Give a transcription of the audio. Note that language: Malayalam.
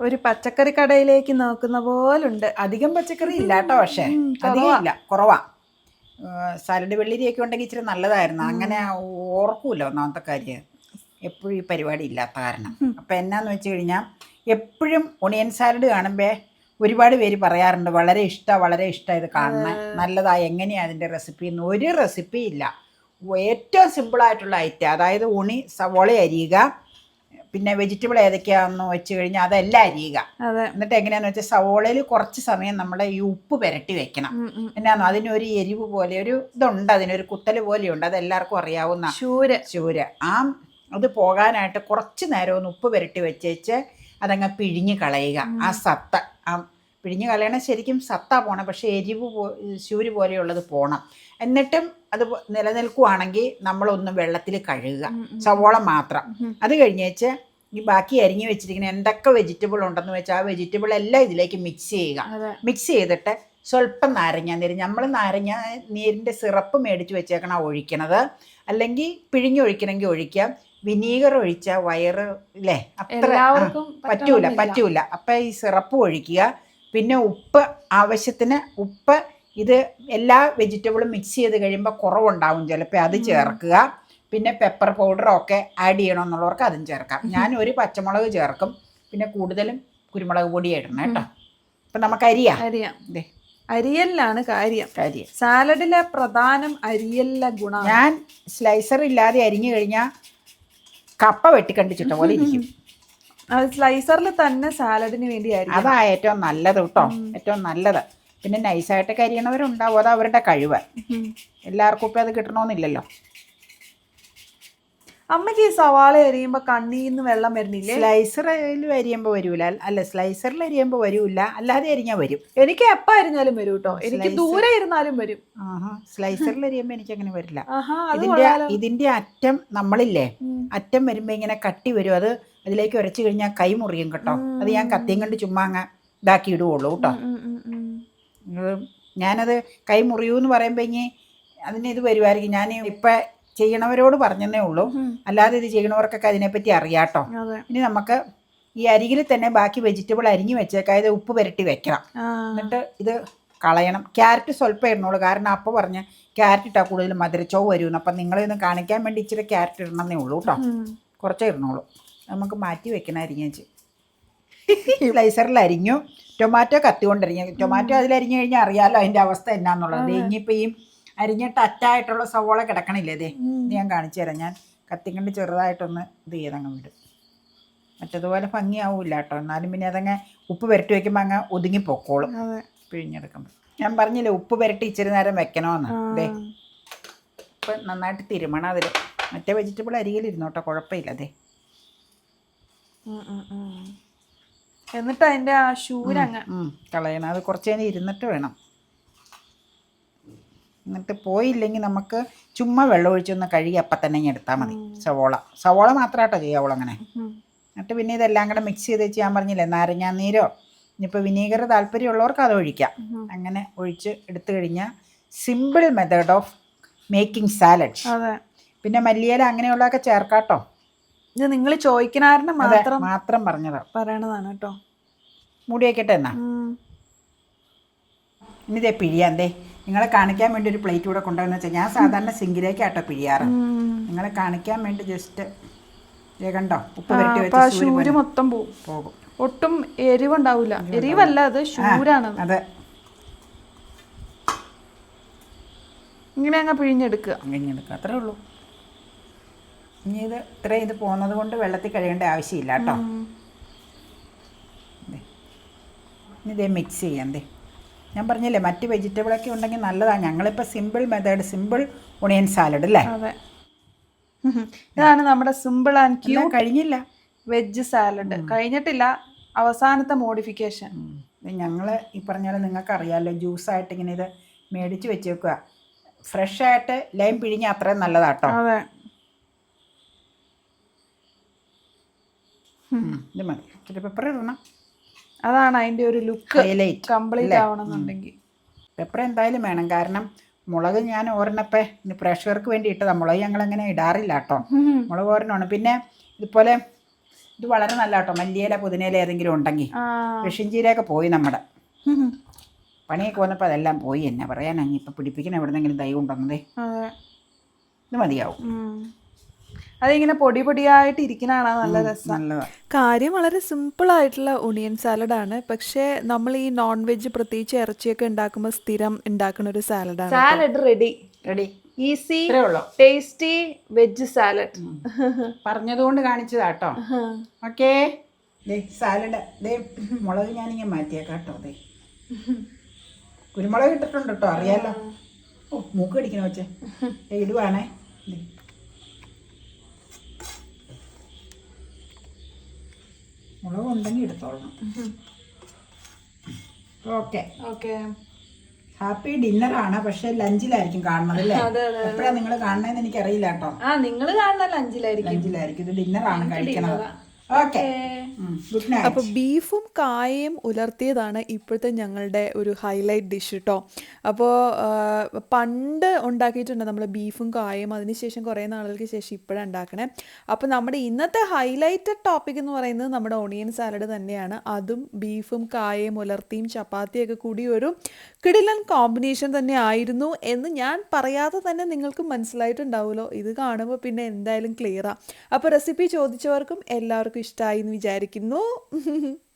ഒരു പച്ചക്കറി കടയിലേക്ക് നോക്കുന്ന പോലുണ്ട്. അധികം പച്ചക്കറി ഇല്ല കേട്ടോ പക്ഷേ. അധികം ഇല്ല. കുറവാ. സാലഡ് വെള്ളിരിയൊക്കെ ഉണ്ടെങ്കിൽ ഇച്ചിരി നല്ലതായിരുന്നു. അങ്ങനെ ഓർക്കൂല ഒന്നാമത്തെ കാര്യം. എപ്പോഴും ഈ പരിപാടി ഇല്ലാത്ത കാരണം. അപ്പം എന്നാന്ന് വെച്ച് കഴിഞ്ഞാൽ എപ്പോഴും ഒണിയൻ സാലഡ് കാണുമ്പോൾ ഒരുപാട് പേര് പറയാറുണ്ട് വളരെ ഇഷ്ടമാണ് വളരെ ഇഷ്ടം ഇത് കാണണം നല്ലതാ എങ്ങനെയാണ് അതിന്റെ റെസിപ്പി? എന്ന്. ഒരു റെസിപ്പി ഇല്ല. ഏറ്റവും സിമ്പിളായിട്ടുള്ള ഐറ്റം അതായത് ഉണി സവോള അരിയുക പിന്നെ വെജിറ്റബിൾ ഏതൊക്കെയാണെന്ന് വെച്ച് കഴിഞ്ഞാൽ അതെല്ലാം അരിയുക. എന്നിട്ട് എങ്ങനെയാന്ന് വെച്ചാൽ സവോളയിൽ കുറച്ച് സമയം നമ്മുടെ ഈ ഉപ്പ് പുരട്ടി വെക്കണം. എന്നാന്ന്? അതിനൊരു എരിവ് പോലെ ഒരു ഇതുണ്ട് അതിനൊരു കുത്തൽ പോലെയുണ്ട്. അത് എല്ലാവർക്കും അറിയാവുന്ന ചൂര. ചൂര്. ആ അത് പോകാനായിട്ട് കുറച്ച് നേരം ഒന്ന് ഉപ്പ് പുരട്ടി വെച്ചേച്ച് അതങ്ങ് പിഴിഞ്ഞ് കളയുക. ആ സത്ത ആ പിഴിഞ്ഞ് കളയണ ശരിക്കും സത്ത പോണം പക്ഷേ എരിവ് പോ ശൂര് പോലെയുള്ളത് പോണം. എന്നിട്ടും അത് നിലനിൽക്കുവാണെങ്കിൽ നമ്മളൊന്ന് വെള്ളത്തിൽ കഴുകുക സവോള മാത്രം. അത് കഴിഞ്ഞേച്ച് ഈ ബാക്കി അരിഞ്ഞ് വെച്ചിരിക്കുന്ന എന്തൊക്കെ വെജിറ്റബിൾ ഉണ്ടെന്ന് വെച്ചാൽ ആ വെജിറ്റബിൾ എല്ലാം ഇതിലേക്ക് മിക്സ് ചെയ്യുക. മിക്സ് ചെയ്തിട്ട് സ്വല്പം നാരങ്ങ നീര് നമ്മൾ നാരങ്ങ നീരിന്റെ സിറപ്പ് മേടിച്ച് വെച്ചേക്കണം ഒഴിക്കണത്. അല്ലെങ്കിൽ പിഴിഞ്ഞൊഴിക്കണമെങ്കിൽ ഒഴിക്കാം. വിനീഗർ ഒഴിച്ചാൽ വയറ് അല്ലേ അത്ര പറ്റൂല പറ്റൂല. അപ്പം ഈ സിറപ്പ് ഒഴിക്കുക. പിന്നെ ഉപ്പ് ആവശ്യത്തിന് ഉപ്പ് ഇത് എല്ലാ വെജിറ്റബിളും മിക്സ് ചെയ്ത് കഴിയുമ്പോൾ കുറവുണ്ടാവും ചിലപ്പോൾ അത് ചേർക്കുക. പിന്നെ പെപ്പർ പൗഡറൊക്കെ ആഡ് ചെയ്യണമെന്നുള്ളവർക്ക് അതും ചേർക്കാം. ഞാൻ ഒരു പച്ചമുളക് ചേർക്കും. പിന്നെ കൂടുതലും കുരുമുളക് പൊടി ഇടണം കേട്ടോ. അപ്പം നമുക്ക് അരിയാ. അറിയാം അതെ അരിയലിലാണ് കാര്യം. കാര്യം. സാലഡിലെ പ്രധാനം അരിയലിലെ ഗുണം ഞാൻ സ്ലൈസർ ഇല്ലാതെ അരിഞ്ഞു കഴിഞ്ഞാൽ കപ്പ വെട്ടിക്കണ്ടിച്ചിട്ട പോലെ ഇരിക്കും. സ്ലൈസറിൽ തന്നെ സാലഡിന് വേണ്ടി അരി അതാ ഏറ്റവും നല്ലത് കേട്ടോ. ഏറ്റവും നല്ലത്. പിന്നെ നൈസായിട്ട് കരിയണവരുണ്ടാവും. അത് അവരുടെ കഴിവ്. എല്ലാവർക്കും ഇപ്പം അത് കിട്ടണമെന്നില്ലല്ലോ അമ്മയ്ക്ക് ഈ സവാള എരിയുമ്പോ നിന്ന് വെള്ളം വരുന്നില്ലേ? സ്ലൈസറിൽ അരിയുമ്പോൾ വരൂല. അല്ല സ്ലൈസറിൽ അരിയുമ്പോൾ വരൂല അല്ലാതെ അരിഞ്ഞാൽ വരും. എനിക്ക് എപ്പോൾ അരിഞ്ഞാലും വരും കേട്ടോ എനിക്ക് ദൂരെ ഇരുന്നാലും വരും. ആഹാ സ്ലൈസറിൽ അരിയുമ്പോൾ എനിക്കങ്ങനെ വരില്ല. ഇതിന്റെ ഇതിന്റെ അറ്റം നമ്മളില്ലേ? അറ്റം വരുമ്പോൾ ഇങ്ങനെ കട്ടി വരും. അത് അതിലേക്ക് ഉരച്ചു കഴിഞ്ഞാൽ കൈ മുറിയും കേട്ടോ. അത് ഞാൻ കത്തിയും കണ്ട് ചുമ്മാ അങ്ങ് ഇതാക്കി ഇടുവുള്ളൂ കേട്ടോ. ഞാനത് കൈ മുറിയൂ എന്ന് പറയുമ്പോൾ ഇനി അതിന് ഇത് വരുമായിരിക്കും ഞാൻ ഇപ്പം ചെയ്യണവരോട് പറഞ്ഞതേ ഉള്ളൂ. അല്ലാതെ ഇത് ചെയ്യണവർക്കൊക്കെ അതിനെപ്പറ്റി അറിയാട്ടോ. ഇനി നമുക്ക് ഈ അരികിൽ തന്നെ ബാക്കി വെജിറ്റബിൾ അരിഞ്ഞു വെച്ചേക്കായത് ഉപ്പ് പുരട്ടി വെക്കണം. എന്നിട്ട് ഇത് കളയണം. ക്യാരറ്റ് സ്വല്പം ഇടണുള്ളൂ. കാരണം അപ്പോൾ പറഞ്ഞ ക്യാരറ്റ് ഇട്ടാൽ കൂടുതൽ മധുരച്ചോ വരുമെന്ന് അപ്പം നിങ്ങളിന്ന് കാണിക്കാൻ വേണ്ടി ഇച്ചിരി ക്യാരറ്റ് ഇടണമെന്നേ ഉള്ളൂ കേട്ടോ. കുറച്ചേ ഇടണുള്ളൂ. നമുക്ക് മാറ്റി വെക്കണം അരിഞ്ഞേച്ച് സ്ലൈസറിൽ അരിഞ്ഞു. ടൊമാറ്റോ കത്തി കൊണ്ടരിഞ്ഞു ടൊമാറ്റോ അതിലരിഞ്ഞു കഴിഞ്ഞാൽ അറിയാമല്ലോ അതിന്റെ അവസ്ഥ എന്നാന്നുള്ളത്. ഇനിയിപ്പോൾ ഈ അരിഞ്ഞിട്ട് അറ്റായിട്ടുള്ള സവോള കിടക്കണില്ലേ ഇതേ ഇത് ഞാൻ കാണിച്ചു തരാം. ഞാൻ കത്തിക്കണ്ട് ചെറുതായിട്ടൊന്ന് ഇത് ചെയ്തങ്ങ് വിടും. മറ്റതുപോലെ ഭംഗിയാവില്ല കേട്ടോ. എന്നാലും പിന്നെ അതങ്ങ് ഉപ്പ് പുരട്ടി വെക്കുമ്പോൾ അങ്ങ് ഒതുങ്ങി പൊക്കോളും. പിഴിഞ്ഞെടുക്കുമ്പോൾ ഞാൻ പറഞ്ഞില്ലേ ഉപ്പ് പുരട്ടി ഇച്ചിരി നേരം വെക്കണമെന്ന് അതെ ഇപ്പൊ നന്നായിട്ട് തിരുമണം അതിൽ മറ്റേ വെജിറ്റബിൾ അരിയിലിരുന്നോട്ടോ കുഴപ്പമില്ല അതെ. എന്നിട്ട് അതിന്റെ ആ ശൂരങ്ങ് കളയണം. അത് കുറച്ച് കഴിഞ്ഞ് ഇരുന്നിട്ട് വേണം. എന്നിട്ട് പോയില്ലെങ്കിൽ നമുക്ക് ചുമ്മാ വെള്ളം ഒഴിച്ചൊന്ന് കഴുകി അപ്പം തന്നെ ഇങ്ങ് എടുത്താൽ മതി. സവോള. സവോള മാത്രമായിട്ടോ ചെയ്യാവുള്ളൂ അങ്ങനെ. എന്നിട്ട് പിന്നെ ഇതെല്ലാം കൂടെ മിക്സ് ചെയ്ത് വെച്ച് ഞാൻ പറഞ്ഞില്ലേ നാരങ്ങാനീരോ ഇനിയിപ്പോൾ വിനീഗർ താല്പര്യമുള്ളവർക്ക് അത് ഒഴിക്കാം. അങ്ങനെ ഒഴിച്ച് എടുത്തു കഴിഞ്ഞാൽ simple method of making salad പിന്നെ മല്ലിയില അങ്ങനെയുള്ളതൊക്കെ ചേർക്കാട്ടോ. ഇത് നിങ്ങൾ ചോദിക്കണാരനെ മാത്രം മാത്രം പറഞ്ഞതാ. പറയണതാണ് കേട്ടോ. മൂടി വയ്ക്കട്ടെ എന്നാ? ഉം. ഇനി ഇതേ പിഴിയാന്തേ നിങ്ങളെ കാണിക്കാൻ വേണ്ടി ഒരു പ്ലേറ്റ് കൂടെ കൊണ്ടുവന്ന് വെച്ചാൽ ഞാൻ സാധാരണ സിങ്കിലേക്കാട്ടോ പിഴിയാറ്. നിങ്ങളെ കാണിക്കാൻ വേണ്ടി ജസ്റ്റ് കണ്ടോ ഉപ്പ് വെച്ച് ശൂര് മൊത്തം പോകും. ഒട്ടും എരിവുണ്ടാവില്ല. എരിവല്ല അത് ശൂരാണ്. അതെ. ഇങ്ങനെ അങ്ങ് പിഴിഞ്ഞെടുക്കുക. അങ്ങനെയെടുക്കുക അത്രേ ഉള്ളൂ. ഇനി ഇത് ഇത്രയും ഇത് പോകുന്നത് കൊണ്ട് വെള്ളത്തിൽ കഴുകേണ്ട ആവശ്യമില്ല കേട്ടോ. ഇതേ മിക്സ് ചെയ്യാം ദേ. ഞാൻ പറഞ്ഞില്ലേ മറ്റ് വെജിറ്റബിളൊക്കെ ഉണ്ടെങ്കിൽ നല്ലതാണ് ഞങ്ങളിപ്പോൾ simple method simple onion salad അല്ലേ? അതെ. ഇതാണ് നമ്മുടെ സിമ്പിൾ ആൻഡ് ക്യൂ കഴിഞ്ഞില്ല. വെജ് സാലഡ് കഴിഞ്ഞിട്ടില്ല. അവസാനത്തെ മോഡിഫിക്കേഷൻ ഞങ്ങൾ ഈ പറഞ്ഞ പോലെ നിങ്ങൾക്ക് അറിയാമല്ലോ ജ്യൂസായിട്ട് ഇങ്ങനെ ഇത് മേടിച്ച് വെച്ചേക്കുക ഫ്രഷായിട്ട് ലൈം പിഴിഞ്ഞ അത്രയും നല്ലതാട്ടോ. അതെ. ഇത് മതി. പെപ്പർ ഇടണം. അതാണ് അതിന്റെ ഒരു ലുക്ക് ഹൈലൈറ്റ് കംപ്ലീറ്റ് ആവണമെന്നുണ്ടെങ്കിൽ. പെപ്പർ എന്തായാലും വേണം. കാരണം മുളക് ഞാൻ ഓരണപ്പേ ഇനി പ്രേക്ഷകർക്ക് വേണ്ടി ഇട്ടതാണ് മുളക് ഞങ്ങൾ അങ്ങനെ ഇടാറില്ല കേട്ടോ. മുളക് ഓരണമാണ് പിന്നെ ഇതുപോലെ ഇത് വളരെ നല്ല കേട്ടോ. മല്ലിയില പുതിനയില ഏതെങ്കിലും ഉണ്ടെങ്കിൽ. കൃഷിഞ്ചീരയൊക്കെ പോയി നമ്മുടെ. പണിയൊക്കെ വന്നപ്പോൾ അതെല്ലാം പോയി. എന്നെ പറയാനാണ് ഇപ്പം പിടിപ്പിക്കണം എവിടെന്നെങ്കിലും തൈ കൊണ്ടുവന്നതേ ഇത് മതിയാവും. അതിങ്ങനെ പൊടി പൊടിയായിട്ട് ഇരിക്കുന്നതാണ് നല്ല രസം. കാര്യം വളരെ സിമ്പിൾ ആയിട്ടുള്ള ഒണിയൻ സാലഡാണ് പക്ഷേ നമ്മൾ ഈ നോൺ വെജ് പ്രത്യേകിച്ച് ഇറച്ചിയൊക്കെ ഉണ്ടാക്കുമ്പോൾ സ്ഥിരം ഉണ്ടാക്കുന്ന ഒരു സാലഡാണ് salad ready ready easy tasty veg salad പറഞ്ഞതുകൊണ്ട് കാണിച്ചതാട്ടോ. ഓക്കേ ദേ സാലഡ് ദേ മുളക് ഞാനിങ്ങനെ മാറ്റിയേക്കാട്ടോ അതെ ദേ. കുരുമുളക് ഇട്ടിട്ടുണ്ട് കേട്ടോ അറിയാലോ. ഓ മൂക്ക് അടിക്കണോ വെച്ചേ ദേ ഇടുവാണേ. മുളക് ഉണ്ടെങ്കിൽ എടുത്തോളണം. ഓക്കെ. ഓക്കെ. ഹാപ്പി ഡിന്നർ ആണ് പക്ഷെ ലഞ്ചിലായിരിക്കും കാണുന്നത് അല്ലേ? എപ്പോഴാണ് നിങ്ങൾ കാണുന്നതെന്ന് എനിക്കറിയില്ല കേട്ടോ. ആ നിങ്ങൾ കാണുന്ന ലഞ്ചിലായിരിക്കും. ലഞ്ചിലായിരിക്കും. ഇത് ആണ് കഴിക്കണത്. അപ്പോൾ ബീഫും കായയും ഉലർത്തിയതാണ് ഇപ്പോഴത്തെ ഞങ്ങളുടെ ഒരു ഹൈലൈറ്റ് ഡിഷ് കേട്ടോ അപ്പോൾ പണ്ട് ഉണ്ടാക്കിയിട്ടുണ്ട് നമ്മൾ ബീഫും കായയും. അതിനുശേഷം കുറേ നാളുകൾക്ക് ശേഷം ഇപ്പോഴാണ് ഉണ്ടാക്കണേ. അപ്പോൾ നമ്മുടെ ഇന്നത്തെ ഹൈലൈറ്റഡ് ടോപ്പിക് എന്ന് പറയുന്നത് നമ്മുടെ ഓണിയൻ സാലഡ് തന്നെയാണ്. അതും ബീഫും കായയും ഉലർത്തിയും ചപ്പാത്തിയൊക്കെ കൂടി ഒരു കിടിലൻ കോമ്പിനേഷൻ തന്നെ ആയിരുന്നു എന്ന് ഞാൻ പറയാതെ തന്നെ നിങ്ങൾക്ക് മനസ്സിലായിട്ടുണ്ടാവുമല്ലോ. ഇത് കാണുമ്പോൾ പിന്നെ എന്തായാലും ക്ലിയറാണ് അപ്പോൾ റെസിപ്പി ചോദിച്ചവർക്കും ഇഷ്ടമായി എന്ന് വിചാരിക്കുന്നു.